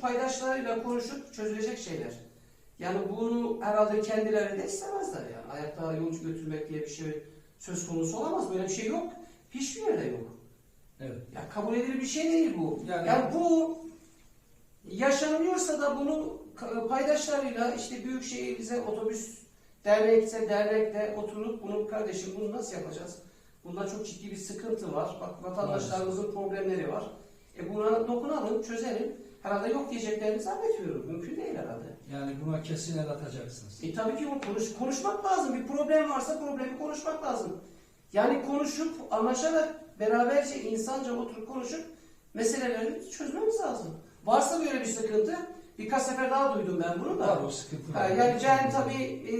paydaşlarıyla konuşup çözülecek şeyler. Yani bunu herhalde kendileri de istemezler yani. Ayakta yolcu götürmek diye bir şey söz konusu olamaz. Böyle bir şey yok. Hiçbir yerde yok. Evet. Ya kabul edilir bir şey değil bu. Yani- Yani, bu yaşanıyorsa da bunu paydaşlarıyla işte büyükşehir bize otobüs dernekse dernekte oturup bunu kardeşim bunu nasıl yapacağız? Bunda çok ciddi bir sıkıntı var. Bak vatandaşlarımızın problemleri var. E buna dokunalım, çözelim. Herhalde yok diyeceklerini zannetmiyorum. Mümkün değil herhalde. Yani buna kesin el atacaksınız. E tabii ki o konuş, konuşmak lazım. Bir problem varsa problemi konuşmak lazım. Yani konuşup anlaşarak beraberce insanca oturup konuşup meseleleri çözmemiz lazım. Varsa böyle bir sıkıntı birkaç sefer daha duydum ben bunu da. Var o sıkıntı. Ha, yani ben tabii e,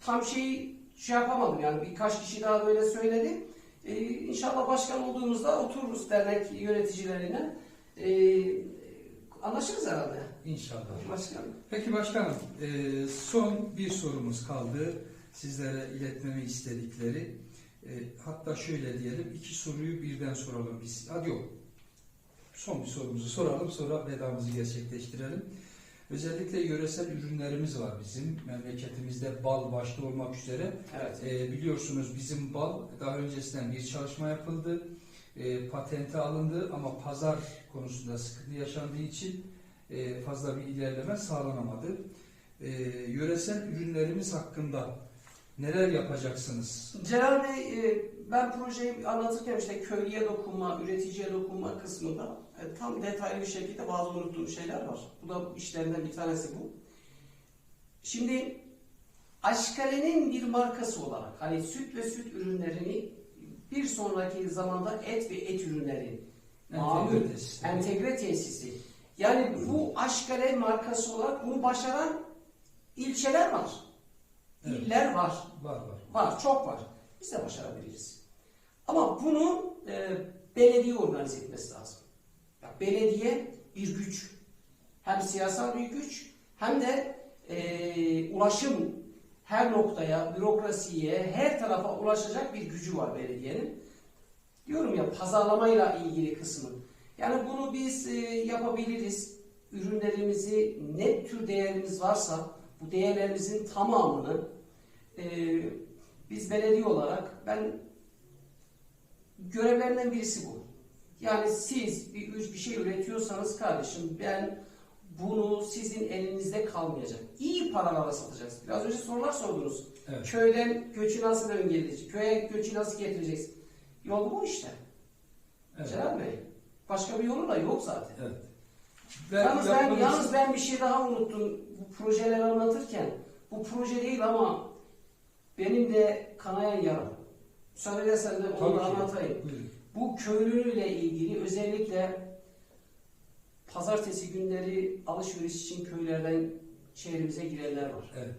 tam şeyi şey yapamadım yani birkaç kişi daha böyle söyledi. E, inşallah başkan olduğumuzda otururuz dernek yöneticilerine. E, anlaşırız herhalde. İnşallah. Başkanım. Peki başkanım, e, son bir sorumuz kaldı. Sizlere iletmemi istedikleri. E, hatta şöyle diyelim, iki soruyu birden soralım biz. Hadi yok. Son bir sorumuzu soralım, sonra vedamızı gerçekleştirelim. Özellikle yöresel ürünlerimiz var bizim. Memleketimizde bal başta olmak üzere. Evet. E, biliyorsunuz bizim bal daha öncesinden bir çalışma yapıldı. E, patente alındı ama pazar konusunda sıkıntı yaşandığı için e, fazla bir ilerleme sağlanamadı. E, yöresel ürünlerimiz hakkında neler yapacaksınız? Celal Bey, e, ben projeyi anlatırken işte köylüye dokunma, üreticiye dokunma kısmında e, tam detaylı bir şekilde bazı unuttuğum şeyler var. Bu da işlerinden bir tanesi bu. Şimdi Aşkale'nin bir markası olarak hani süt ve süt ürünlerini bir sonraki zamanda et ve et ürünleri mamul, Entegre entegre tesisi. Yani bu Aşkale markası olarak bunu başaran ilçeler var. Evet. İller var. Var var. Var, çok var. Biz de başarabiliriz. Ama bunu e, belediye organize etmesi lazım. Ya, belediye bir güç. Hem siyasal bir güç hem de e, ulaşım her noktaya, bürokrasiye, her tarafa ulaşacak bir gücü var belediyenin. Diyorum ya pazarlamayla ilgili kısmı. Yani bunu biz e, yapabiliriz. Ürünlerimizi ne tür değerimiz varsa bu değerlerimizin tamamını e, biz belediye olarak ben görevlerinden birisi bu. Yani siz bir, bir şey üretiyorsanız kardeşim ben bunu sizin elinizde kalmayacak. İyi paralara satacaksınız. Biraz önce sorular sordunuz. Evet. Köyden göçü nasıl engelleyici? Köye göçü nasıl getireceğiz? Yol bu işte. Evet. Celal Bey. Başka bir yolu da yok zaten. evet. Ve Yalnız ben, yalnız ben bir şey daha unuttum bu projeleri anlatırken. Bu proje değil ama benim de kanayan yaram. Müsaade edersen de onu anlatayım. Buyurun. Bu köylüyle ilgili özellikle pazartesi günleri alışveriş için köylerden şehrimize girenler var. Evet.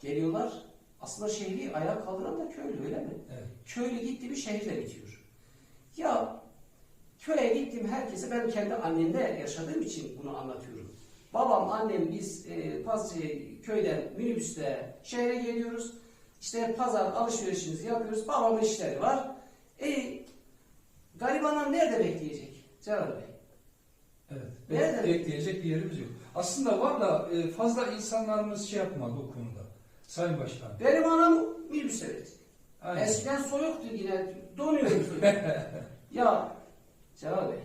Geliyorlar. Aslında şehri ayağa kaldıran da köylü öyle mi? Evet. Köylü gitti bir şehirle bitiyor. Ya köye gittim herkese ben kendi annemde yaşadığım için bunu anlatıyorum. Babam, annem biz e, paz, e, köyden minibüste şehre geliyoruz. İşte pazar alışverişimizi yapıyoruz. Babamın işleri var. E, garibanlar nerede bekleyecek? Celal Bey. Evet. Nerede? Bek- Bekleyecek bir yerimiz yok. Aslında var da e, fazla insanlarımız şey yapmadı o konuda. Sayın Başkan. Benim anam. Aynen. Eskiden soyuktu yine donuyordu. ya Celal Bey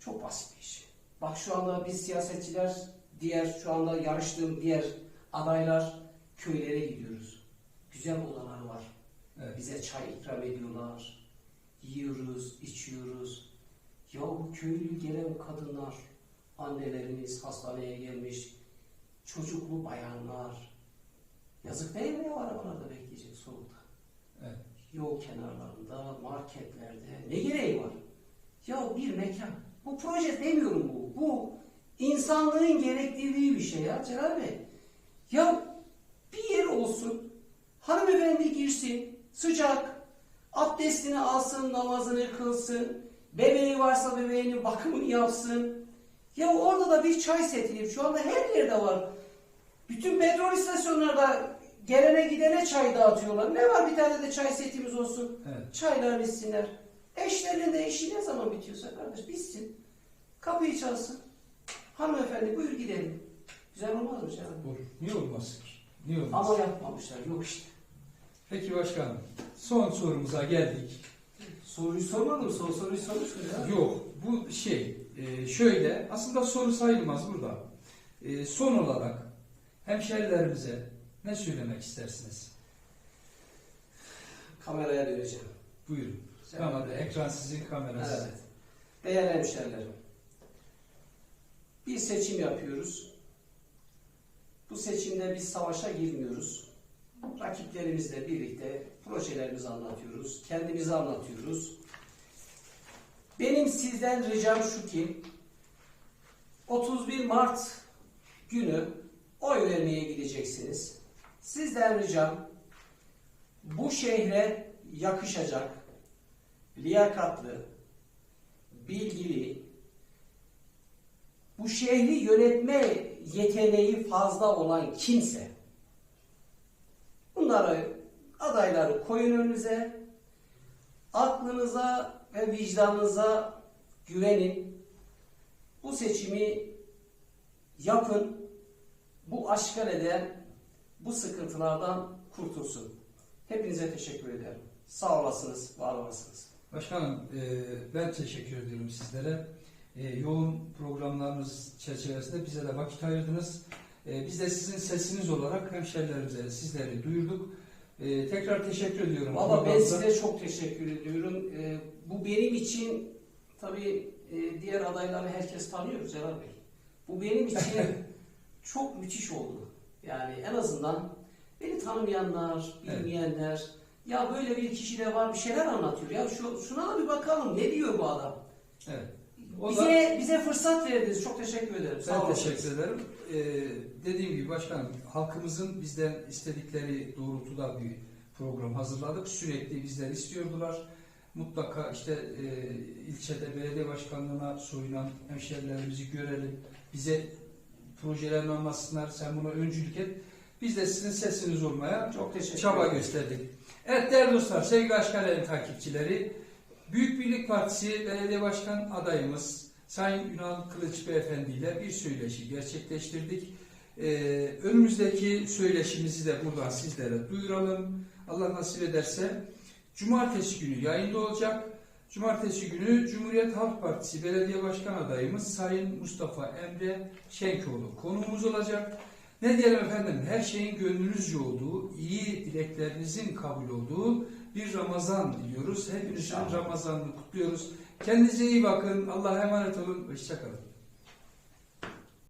çok basit bir iş. Bak şu anda biz siyasetçiler diğer şu anda yarıştığım diğer adaylar köylere gidiyoruz. Güzel odalar var. Evet. Bize çay ikram ediyorlar. Yiyoruz, içiyoruz. Ya bu köylü gelen kadınlar, annelerimiz hastaneye gelmiş, çocuklu bayanlar. Yazık değil mi ya arabalarda bekleyecek soğukta? Evet. Yol kenarlarında, marketlerde ne gereği var? Ya bir mekan. Bu proje demiyorum bu. Bu insanlığın gerektirdiği bir şey ya Celal Bey. Ya bir yer olsun. Hanımefendi girsin. Sıcak. Abdestini alsın, namazını kılsın. Bebeği varsa bebeğinin bakımını yapsın. Ya orada da bir çay seti. Şu anda her yerde var. Bütün petrol istasyonlarda gelene gidene çay dağıtıyorlar. Ne var bir tane de çay setimiz olsun. Evet. Çaylarını içsinler. Eşlerinin de işi ne zaman bitiyorsa kardeş bitsin. Kapıyı çalsın. Hanımefendi buyur gidelim. Güzel olmaz mı canım? Olur. Niye olmasın? Niye olmaz? Ama yapmamışlar. Yok işte. Peki başkanım, son sorumuza geldik. Soruyu sormadım? Son soruyu sormuş mu ya? Yok, bu şey, e, şöyle, aslında soru sayılmaz burada. E, son olarak hemşerilerimize ne söylemek istersiniz? Kameraya döneceğim. Buyurun. Sen- Kamera, ekran sizin, kamera sizin. Evet. Değerli hemşerilerim. Bir seçim yapıyoruz. Bu seçimde biz savaşa girmiyoruz. Rakiplerimizle birlikte projelerimizi anlatıyoruz. Kendimizi anlatıyoruz. Benim sizden ricam şu ki 31 Mart günü oy vermeye gideceksiniz. Sizden ricam bu şehre yakışacak liyakatlı, bilgili, bu şehri yönetme yeteneği fazla olan kimse bunları adayları koyun önünüze aklınıza ve vicdanınıza güvenin bu seçimi yapın bu aşkaleden bu sıkıntılardan kurtulsun. Hepinize teşekkür ederim. Sağ olasınız, var olasınız. Başkanım, e, ben teşekkür ediyorum sizlere. E, yoğun programlarınız çerçevesinde bize de vakit ayırdınız. E, biz de sizin sesiniz olarak hemşerilerimize sizleri duyurduk. E, tekrar teşekkür ediyorum. Valla ben size çok teşekkür ediyorum. Ee, bu benim için tabii e, diğer adayları herkes tanıyor Celal Bey. Bu benim için çok müthiş oldu. Yani en azından beni tanımayanlar, bilmeyenler ya böyle bir kişi de var bir şeyler anlatıyor. Ya şu, şuna da bir bakalım ne diyor bu adam? Evet. O Bize bize fırsat verdiniz. Çok teşekkür ederim. Sağ Ben olun. teşekkür ederim. Ee, dediğim gibi başkanım, halkımızın bizden istedikleri doğrultuda bir program hazırladık. Sürekli bizden istiyordular. Mutlaka işte e, ilçede belediye başkanlığına soyunan hemşerilerimizi görelim. Bize projelerini anlatsınlar. Sen buna öncülük et. Biz de sizin sesiniz olmaya Çok teşekkür çaba ederim. gösterdik. Evet değerli dostlar, sevgili Aşkale'nin takipçileri, Büyük Birlik Partisi Belediye Başkan adayımız Sayın Ünal Kılıç Beyefendi ile bir söyleşi gerçekleştirdik. Ee, önümüzdeki söyleşimizi de buradan sizlere duyuralım. Allah nasip ederse Cumartesi günü yayında olacak. Cumartesi günü Cumhuriyet Halk Partisi Belediye Başkan adayımız Sayın Mustafa Emre Şenkoğlu konuğumuz olacak. Ne diyelim efendim her şeyin gönlünüzce olduğu, iyi dileklerinizin kabul olduğu bir Ramazan diliyoruz. Hepinizin. Ramazan'ını kutluyoruz. Kendinize iyi bakın. Allah'a emanet olun. Hoşçakalın.